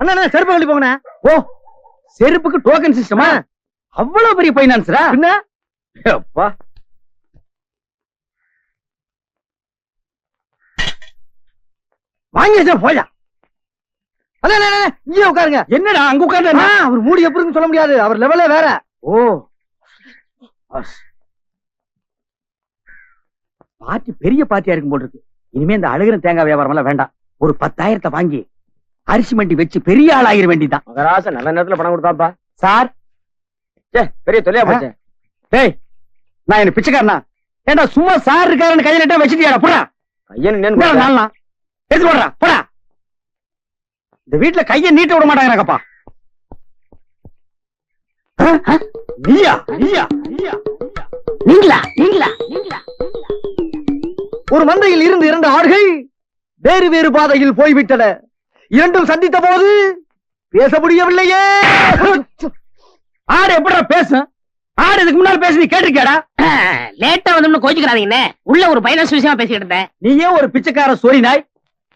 அண்ணா செருப்பு கழட்டி போங்கண்ணே. ஓ செருப்புக்கு டோக்கன் சிஸ்டமா அவ்வளவு பெரிய பைனான்ஸ்ரா என்ன அப்பா வாங்கி வச்சா போயா இங்கே உட்காருங்க. என்னடா அங்க உட்கார்ந்து ஆ, அவர் மூடி எப்படி சொல்ல முடியாது. அவர் லெவலே வேற. ஓ. பார்ட்டி பெரிய பார்ட்டியா இருக்கும் போல் இருக்கு. இனிமே இந்த அழுகிற தேங்காய் வியாபாரம் எல்லாம் வேண்டாம். ஒரு பத்தாயிரத்தை வாங்கி அரிசி மண்டி வச்சு பெரிய ஆள் ஆகிற வேண்டியதான் மகராசன் நல்ல நேரத்துல பணம் கொடுத்தாப்பா. சார். சே பெரிய தொல்லையா போச்சு. டேய் நான் என்ன பிச்சைக்காரனா? ஏண்டா சும்மா சார் இருக்காருன்னு கையில இட்டா வச்சுட்டியாடா? போடா. ஐயன் இந்தாடா நின்னு. நாலனா எடுத்து போடுறா போடா. இந்த வீட்டுல கைய நீட்ட விட மாட்டாங்கப்பா நீயா? நீயா? நீயா? நீங்களா? நீங்களா? நீங்களா? ஒரு மந்தையில் இருந்து இரண்டு ஆடுகள் வேறு வேறு பாதையில் போய்விட்டன. இரண்டும் சந்தித்த போது பேச முடியவில்லையே. ஆடு எப்படிடா பேசும் ஆடு இதுக்கு முன்னால பேசி நீ கேட்டிருக்கியாடா? லேட்டா வந்து கோச்சுக்கிறாதீங்கண்ணே உள்ள ஒரு பைனான்ஸ் விஷயமா பேசிக்கிட்டு இருந்தேன். நீயே ஒரு பிச்சைக்கார சொறி நாய்.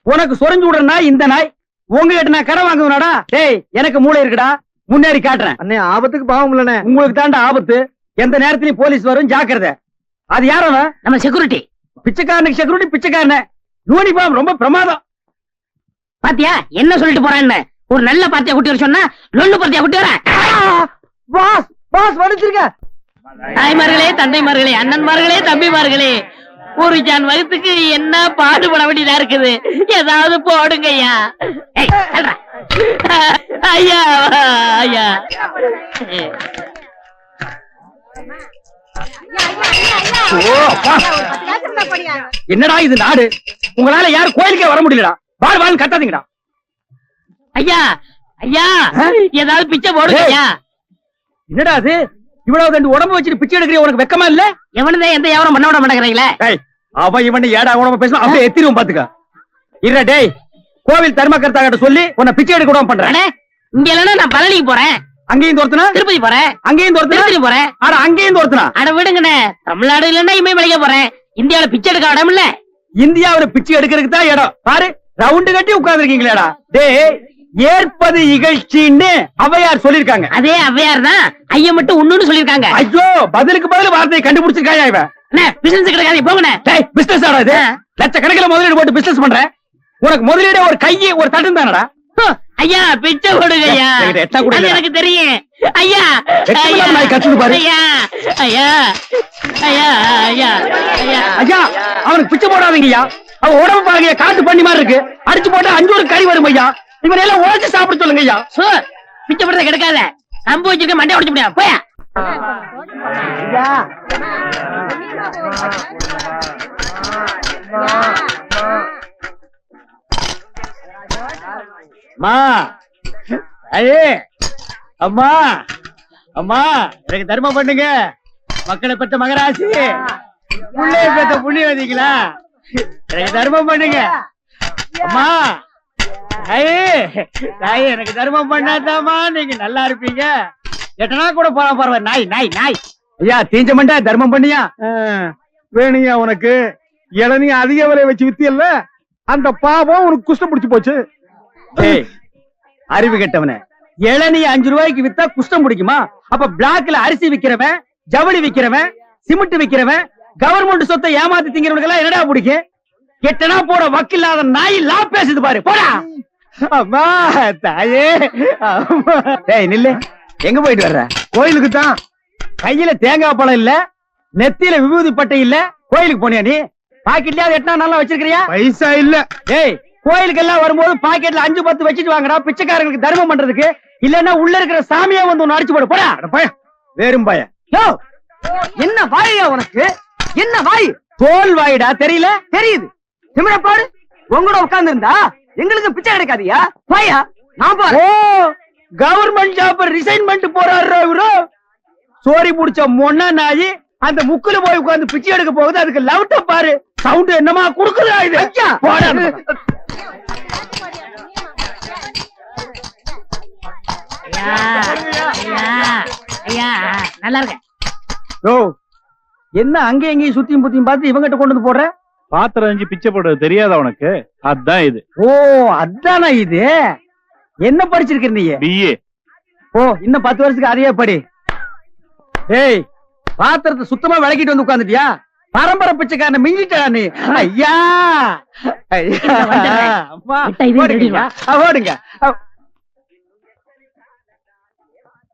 உனக்கு சொரிஞ்சு விடுற நாய் இந்த நாய். உங்ககிட்ட நான் கடன் வாங்குவனாடா. டேய் எனக்கு மூளை இருக்குடா. முன்னேறி காட்டுறேன். அண்ணே ஆபத்துக்கு பாவம் இல்லண்ணே. உங்களுக்கு தாண்டா ஆபத்து. எந்த நேரத்திலயும் போலீஸ் வரும் ஜாக்கிரதை. அது யாரும் நம்ம செக்யூரிட்டி பிச்சைக்காரனுக்கு செக்யூரிட்டி பிச்சைக்காரன. யூனிஃபார்ம் ரொம்ப பிரமாதம். பாத்தியா? என்ன சொல்லிட்டு போறான்னு? ஒரு நல்ல பார்ட்டியா கூட்டி வர சொன்னா லொல்லு பார்ட்டியா கூட்டி வர? பாஸ் பாஸ் வடிச்சிருக்க தாய்மார்களே தந்தைமார்களே அண்ணன்மார்களே தம்பிமார்களே ஒரு ஜான் வகுத்துக்கு என்ன பாடுபட வேண்டியதா இருக்குது? ஏதாவது போடுங்க ஐயா. ஐயா. ஐயா. என்னடா இது நாடு? உங்களால யாரும் கோயிலுக்கே வர முடியலடா. வாழ் வாழ் கத்தாதீங்கடா. ஐயா ஐயா ஏதாவது பிச்சை போடுங்க ஏய். ஐயா என்னடா அது? இவ்வளவு ரெண்டு உடம்பு வச்சுட்டு பிச்சை எடுக்கிற உனக்கு வெக்கமா இல்ல? எவனதே எந்த வியாபாரம் பண்ண விட மாட்டேங்கிறீங்களே? அவன் இவன் ஏடா உடம்பு பேசணும் அப்படியே எத்திரும் பாத்துக்க. இல்ல டேய் கோவில் தர்மகர்த்தா கிட்ட சொல்லி உன்னை பிச்சை எடுக்க விடாம பண்றேன். இங்க இல்லைன்னா நான் பழனிக்கு போறேன். அங்கேயும் தோர்த்தனா? திருப்பதி போறேன். அங்கேயும் தோர்த்தனா? திருப்பதி போறேன். ஆனா அங்கேயும் தோர்த்தனா? அட விடுங்கண்ணே தமிழ்நாடு இல்லைன்னா இமயமலைக்க போறேன். இந்தியாவுல பிச்சை எடுக்க இடம் இல்ல. இந்தியாவுல பிச்சை எடுக்கிறதுக்கு தான் இடம். பாரு ரவுண்டு கட்டி உட்கார்ந்துருக்கீங்களேடா. டேய் ஏற்பது இகழ்ச்சின்னு அவையார் சொல்லிருக்காங்க அதே அவ்வையார் தான் ஐயா மட்டும் ஒண்ணுன்னு சொல்லிருக்காங்க ஐயோ பதிலுக்கு பதில் வார்த்தையை கண்டுபிடிச்சிருக்காயா இவன்? பிசினஸ் கிடைக்காது போங்கண்ணே. டேய் பிசினஸ் ஆடா இது. லட்சக்கணக்கில் முதலீடு போட்டு பிசினஸ் பண்றேன் உனக்கு முதலீடே ஒரு கையை ஒரு தட்டும் தானடா? ஐயா பிச்சை போடுங்க ஐயா. எனக்கு தெரியும். ஐயா ஐயா நாய் கத்துது பாரு. ஐயா ஐயா ஐயா ஐயா ஐயா. ஐயா அவனுக்கு பிச்சை போடாதீங்கய்யா அவன் உடம்பு பாருங்க காட்டு பண்ணி மாதிரி இருக்கு. அடிச்சு போட்டா அஞ்சு ஒரு கறி வரும் ஐயா. இவனை எல்லாம் உழைச்சு சாப்பிட சொல்லுங்க ஐயா. சோ பிச்சை போடுறத கிடைக்காத. நம்ப வச்சிருக்க மண்டை உடைச்சு முடியாது போயா. அம்மா ஐயே அம்மா அம்மா எனக்கு தர்மம் பண்ணுங்க. மக்களை பெற்ற மகராசி. புள்ளைய பெற்ற புண்ணியவதிங்களா எனக்கு தர்மம் பண்ணுங்க. அம்மா தாயே எனக்கு தர்மம் பண்ணாதாம்மா. நீங்க நல்லா இருப்பீங்க. எட்டனா கூட போலாம் பரவாயில்ல. நாய் நாய் நாய். ஐயா தீஞ்ச மண்டா தர்மம் பண்ணியா? வேணுங்க உனக்கு. இளநீ அதிக விலை வச்சு வித்தியல்ல அந்த பாவம் உனக்கு குஷ்டம் பிடிச்சு போச்சு. அறிவு கெட்டவனே. இளநீ அஞ்சு ரூபாய்க்கு வித்தா குஷ்டம் பிடிக்குமா? அப்ப பிளாக்ல அரிசி விக்கிறவன் ஜவுளி விக்கிறவன் சிமெண்ட் விக்கிறவன் கவர்மெண்ட் சொத்தை ஏமாத்தி திங்கிறவனுக்கு எல்லாம் என்னடா பிடிக்கும்? எட்டனா போட வக்கில்லாத நாய் லா பேசுது பாரு போடா. அம்மா தாயே. டேய் நில்லு. எங்க போயிட்டு வர்ற? கோயிலுக்கு தான். கையில தேங்காய் பழம் இல்ல நெத்தியில விபூதி பட்டை இல்ல கோயிலுக்கு போனியா நீ? பாக்கெட்லயா எட்டனா நல்லா வச்சிருக்கிறியா? பைசா இல்ல. ஏய் கோயிலுக்கு எல்லாம் வரும்போது பாக்கெட்ல அஞ்சு பத்து வச்சுட்டு வாங்கடா பிச்சைக்காரங்களுக்கு தர்மம் பண்றதுக்கு. இல்லன்னா உள்ள இருக்கிற சாமியா வந்து ஒன்னு அடிச்சு போடு. போடா. பயம் வேறும் பயம் யோ என்ன வாயா உனக்கு? என்ன வாய்? தோல் வாயிடா தெரியல? தெரியுது. திமிர பாரு உங்களோட உட்கார்ந்து இருந்தா எங்களுக்கு பிச்சை கிடைக்காதியா? வாயா நான் பாரு ஓ கவர்மெண்ட் ஜாப் ரிசைன் பண்ணிட்டு போறாரு இவரு. சோரி புடிச்ச மொன்ன நாயி அந்த முக்குல போய் உட்கார்ந்து பிச்சை எடுக்க போகுது. அதுக்கு லவுட்ட பாரு. சவுண்ட் என்னமா குடுக்குதா இது! போடா. ஐயா ஐயா ஐயா நல்லா இருக்க ஓ என்ன எங்கேயும் சுத்தியும் புத்தியும் பார்த்து இவங்கிட்ட கொண்டு வந்து போடுற? பாத்திரம் அஞ்சு பிச்சை போடுறது தெரியாதா உனக்கு? அதான் இது. ஓ அதானா இது? என்ன படிச்சிருக்க நீ? பிஏ ஓ இன்னும் பத்து வருஷத்துக்கு அதையே படி. ஏய் பாத்திரத்தை சுத்தமா விளக்கிட்டு வந்து உட்கார்ந்துட்டியா? பரம்பரை பிச்சைக்காரன மிஞ்சிட்டா நீ? ஐயா! ஐயா. அம்மா, ஓடுங்க.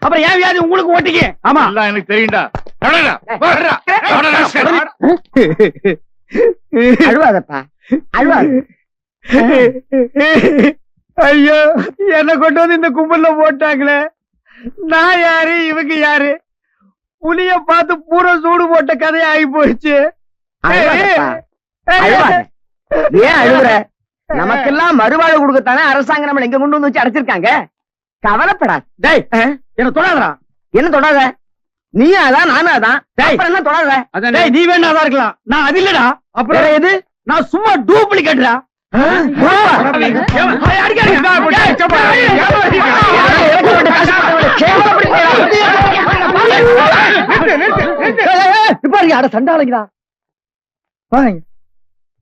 அப்புறம் ஏன் வியாதி உங்களுக்கு ஓட்டிங்க ஆமா எனக்கு தெரியும்டா. அழுவாதப்பா அழுவாத ஐயோ என்ன கொண்டு வந்து இந்த கும்பல்ல போட்டாங்களே நான் யாரு இவங்க யாரு புலிய பார்த்து பூரா சூடு போட்ட கதையா ஆகி போச்சு அழுவாதப்பா அழுவாத ஏன் அழுகுற நமக்கெல்லாம் மறுவாழ்வு கொடுக்கத்தானே அரசாங்கம் நம்மள எங்க கொண்டு வந்து வச்சு அடைச்சிருக்காங்க கவலைப்படாத டேய் என்ன தொடாதடா என்ன தொடாத நீயும் அதான் நானும் அதான். அப்புறம் என்ன தொடாத அதானே. டேய் நீ வேணா இருக்கலாம் நான் அது இல்லடா அப்புறம் எது நான் சும்மா டூப்ளிகேட்டா சண்டாளைங்களா. வாங்க.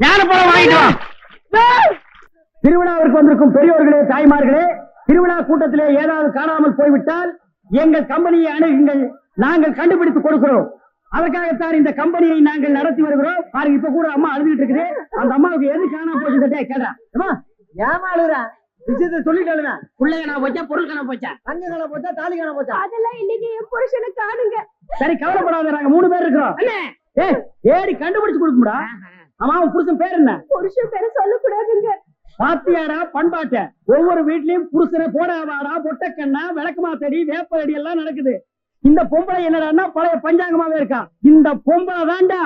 ஞான பழம் வாங்கிட்டு திருவிழாவிற்கு வந்திருக்கும் பெரியோர்களே தாய்மார்களே திருவிழா கூட்டத்திலே ஏதாவது காணாமல் போய்விட்டால் எங்கள் கம்பெனியை அணுகுங்கள். நாங்கள் கண்டுபிடித்து கொடுக்கிறோம். அதற்காகத்தான் இந்த கம்பெனியை நாங்கள் நடத்தி வருகிறோம். பாருங்க இப்ப கூட அம்மா அழுதுகிட்டு இருக்குது. அந்த அம்மாவுக்கு எது காணாம போச்சு கேட்கறா. ஏமாளுறா விஷயத்தை சொல்லிட்டாளுங்க புள்ள காணா போச்சா பொருள் காணா போச்சா? தங்க காண போச்சா தாலி காண போச்சா? அதெல்லாம் இன்னைக்கு என் புருஷனை காணுங்க. சரி கவலைப்படாத நாங்க மூணு பேர் இருக்கிறோம். அண்ணே. ஏய், ஏடி கண்டுபிடிச்சு கொடுக்கும்டா ஆமா உன் புருஷன் பேர் என்ன? புருஷன் பேரை சொல்லக்கூடாதுங்க. பாத்தியாடா பண்பாட்ட? ஒவ்வொரு வீட்லயும் புருஷனை போட வாடா பொட்டக்கண்ணா விளக்குமா செடி வேப்ப அடி எல்லாம் நடக்குது. இந்த பொம்பளை என்னடான்னா பழைய பஞ்சாங்கமாவே இருக்கா. இந்த பொம்பளை தாண்டா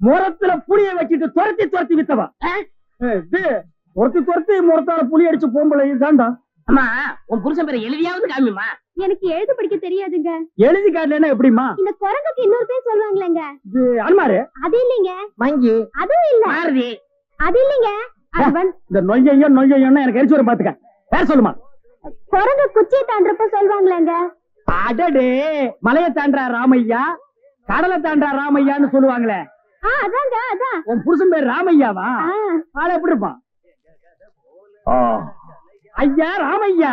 முரத்துல புளிய வச்சுட்டு துரத்தி துரத்தி வித்தவா. துரத்தி துரத்தி முரத்தால புளி அடிச்ச பொம்பளை இதுதான்டா. அம்மா உன் புருஷன் பேரை எழுதியாவது காமிமா எனக்கு எழுத படிக்க தெரியாதுங்க. எழுதி காட்டலன்னா எப்படிமா இந்த குரங்குக்கு இன்னொரு பேர் சொல்லுவாங்களேங்க. இது அனுமாரு அது இல்லைங்க. மங்கி அதுவும் இல்ல. மாருதி. அது இல்லைங்க. வந்து இந்த நொய்யையோ நொய்யையோன்னு எனக்கு எரிச்சு வர பாத்துக்க பேர் சொல்லுமா? குரங்கு குச்சியை தாண்டறப்ப சொல்லுவாங்களேங்க. அடடே மலையை தாண்டா ராமையா? கடலை தாண்டா ராமையான்னு சொல்லுவாங்களே. ஆ அதாங்க அதான். உன் புருஷன் பேர் ராமையாவா? ஆ, ஆள எப்படி இருப்பான்? ஐயா ராமையா.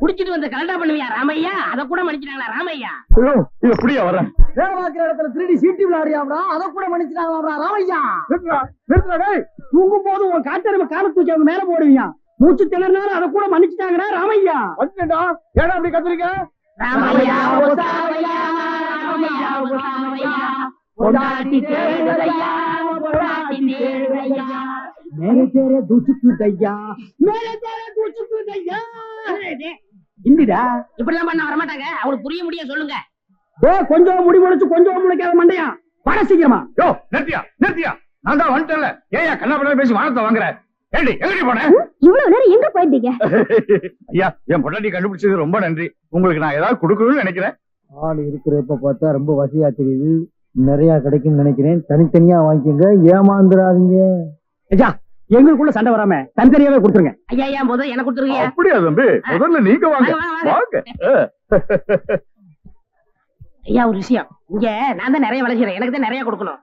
குடிச்சிட்டு வந்த கலண்டா பண்ணுவியா ராமையா? அத கூட மன்னிச்சிட்டாங்களா ராமையா? எப்படியா வர வேலை பார்க்கிற இடத்துல திருடி சீட்டி விளையாடியாம்டா அதை கூட மன்னிச்சுட்டாங்களா ராமையா? தூங்கும் போது உன் காட்டெருமை கால தூக்கி அவங்க மேல போடுவீங்க மூச்சு திணறினாலும் அதை கூட மன்னிச்சுட்டாங்கடா ராமையா. வந்துட்டா ஏடா அப்படி கத்துறீங்க? ராமையா ராமையா ஒசாவையா பொண்டாட்டி தேடுதையா பொண்டாட்டி தேடுதையா மேலே தேரே தூச்சுக்கு தையா மேலே தேரே தூச்சுக்கு தையா இந்திடா. இப்படிலாம் பண்ண வரமாட்டாங்க. அவளுக்கு புரிய முடிய சொல்லுங்க. ஏ கொஞ்சம் முடி முளைச்சு கொஞ்சம் முளைக்காத மண்டையா? வர சீக்கிரமா. யோ நிறுத்தியா நிறுத்தியா. நான் தான் வந்துட்டேன்ல. ஏயா கண்ணா பண்ண பேசி வானத்தை வாங்குற. ஏண்டி எங்கடி போன? இவ்வளவு நேரம் எங்க போயிருந்தீங்க ஐயா என் பொண்டாட்டி கண்டுபிடிச்சது ரொம்ப நன்றி. உங்களுக்கு நான் ஏதாவது கொடுக்கணும்னு நினைக்கிறேன். ஆள் இருக்கிறப்ப பார்த்தா ரொம்ப வசதியா தெரியுது. நிறைய கிடைக்கும்னு நினைக்கிறேன். தனித்தனியா வாங்கிக்கோங்க. ஏமாந்துடாதீங்க. ஐயா எங்களுக்குள்ள சண்டை வராம தனித்தனியாவே கொடுத்துருங்க. ஐயா ஐயா முதல்ல எனக்கு கொடுத்துருக்கீங்க அப்படியா தம்பி? முதல்ல நீங்க வாங்க. ஐயா ஒரு விஷயம். இங்க நான் தான் நிறைய செய்யறேன் எனக்கு தான் நிறைய கொடுக்கணும்.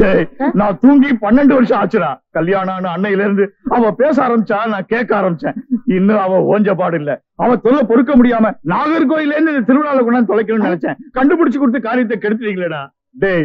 டேய், நான் தூங்கி பன்னெண்டு வருஷம் ஆச்சுடா. கல்யாணம் அன்னையில இருந்து அவ பேச ஆரம்பிச்சா நான் கேட்க ஆரம்பிச்சேன். இன்னும் அவ ஓஞ்ச பாடு இல்ல. அவ தொல்லை பொறுக்க முடியாம நாகர்கோயில இருந்து இந்த திருவிழால கொண்டாந்து தொலைக்கணும்னு நினைச்சேன். கண்டுபிடிச்சு கொடுத்து காரியத்தை கெடுத்துட்டீங்களேடா. டேய்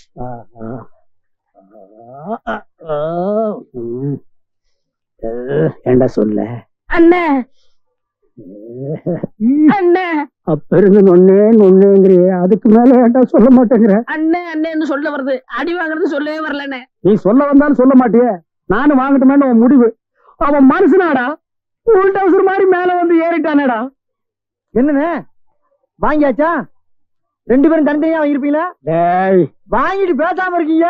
ஏண்டா சொல்ல? அண்ணே. அண்ணே. அப்ப இருந்து நொன்னே நொன்னேங்கிறிய. அதுக்கு மேல ஏன்டா சொல்ல மாட்டேங்கிற? அண்ணே அண்ணேன்னு சொல்ல வருது. அடி வாங்குறது சொல்லவே வரலண்ணே. நீ சொல்ல வந்தாலும் சொல்ல மாட்டிய. நானும் வாங்கட்டுமேன்னு உன் முடிவு. அவன் மனுஷனாடா. உள் டவுசர் மாதிரி மேல வந்து ஏறிட்டானேடா. என்னண்ணே? வாங்கியாச்சா? ரெண்டு பேரும் தனித்தனியா வாங்கிருப்பீங்களா டேய் வாங்கிட்டு பேசாம இருக்கீங்க?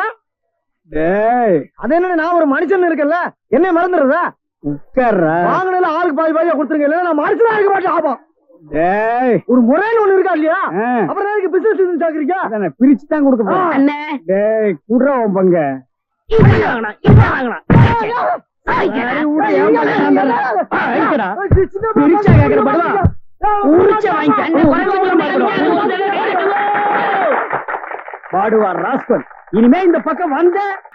டேய் அது என்ன நான் ஒரு மனுஷன் இருக்கேன்ல? என்ன மறந்துடுறதா? உட்கார்றா. வாங்கினதுல ஆளுக்கு பாதி பாதியா கொடுத்துருங்க இல்ல நான் மனுஷனா இருக்க மாட்டேன் ஆபம். டேய். ஒரு முறைன்னு ஒண்ணு இருக்கா இல்லையா? அப்புறம் எதுக்கு பிசினஸ் சாக்குறீங்க அதானே, பிரிச்சு தான் கொடுக்க போறேன். அண்ணே. டேய் குடுறா உன் பங்க. இது. பிரிச்சா கேக்குற பதிலா உரிச்ச வாங்கிக்க. பாடுவார் ராஸ்கல். இனிமே இந்த பக்கம் வந்த